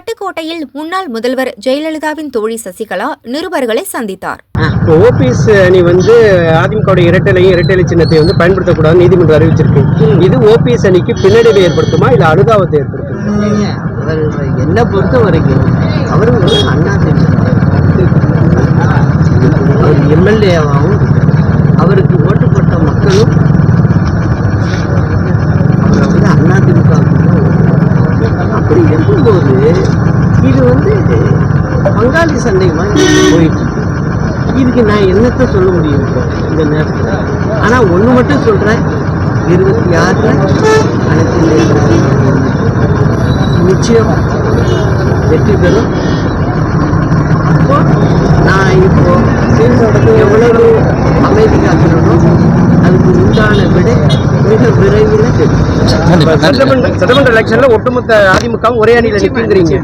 பட்டுக்கோட்டையில் முன்னாள் முதல்வர் ஜெயலலிதாவின் தோழி சசிகலா நிருபர்களை சந்தித்தார். ஓபிஎஸ் அணி வந்து அதிமுக இரட்டலையும் இரட்டலை சின்னத்தை வந்து பயன்படுத்தக்கூடாது நீதிமன்றம் அறிவிச்சிருக்கு. இது ஓபிஎஸ் அணிக்கு பின்னடைவை ஏற்படுத்துமா? இல்ல அனுதாபத்தை ஏற்படுத்துமா? இல்லைங்க அவர் என்னை பொறுத்த வரைக்கும் அவர் ஒரு அண்ணா அவர் எம்எல்ஏவாகவும் அவருக்கு மக்களும் அவரை வந்து அண்ணா திமுக அப்படி இருக்கும்போது இது வந்து பங்காளி சண்டை மாதிரி போயிட்டு இதுக்கு நான் என்னத்தை சொல்ல முடியும் இந்த நேரத்தில்? ஆனால் ஒன்று மட்டும் சொல்கிறேன் இருபத்தி ஆறில் அனைத்து நிச்சயம் வெற்றி பெறும். மிக விரைவில் சட்டமன்ற சட்டமன்ற எலெக்ஷன்ல ஒட்டுமொத்த அதிமுகவும் ஒரே அணியில நிற்குங்கிறீங்க